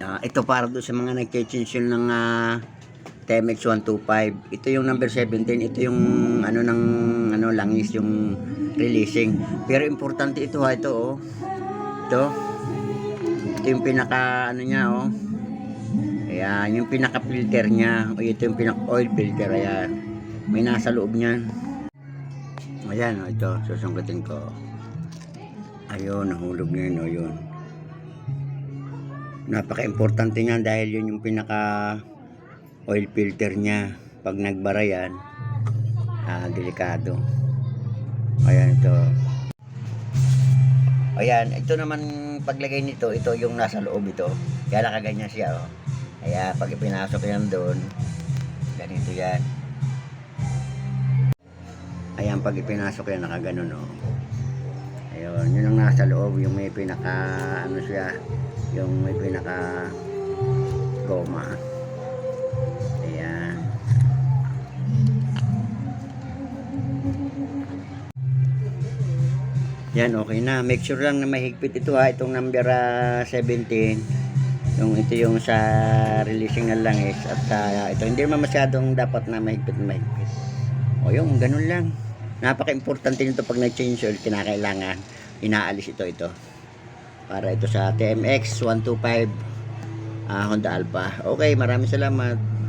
Ah, ito para doon sa mga nagche-change ng ah, TMX 125. Ito yung number 17. Ito yung ano ng ano langis yung releasing. Pero importante ito ha ito oh. Ito. Ito yung pinaka ano niya oh. Ayan, yung pinaka filter niya. O ito yung pinaka oil filter ayan. May nasa loob niyan. Ayan oh, ito susungkitin ko. Ayun, nahulog na yun oh, yun. Napaka-importante niyan dahil yun yung pinaka oil filter niya. Pag nagbara yan, ah, delikado. Ayan ito. Ayan, ito naman paglagay nito, ito yung nasa loob ito. Kaya nakaganyan siya, oh. Kaya pag ipinasok yan doon, ganito yan. Ayan, pag ipinasok yan, nakaganon, oh. Ayun, yun ang nasa loob, yung may pinaka, ano siya, yung may pinaka goma. Ayan. Yan, okay na. Make sure lang na mahigpit ito ha. Itong number ah, 17. Yung ito yung sa releasing ng langis. At sa ito, hindi naman masyadong dapat na mahigpit na mahigpit. O yung ganun lang. Napaka-importante nito pag nag-change oil, kinakailangan inaalis ito ito. Para ito sa TMX 125 ah, Honda Alpha. Okay, maraming salamat.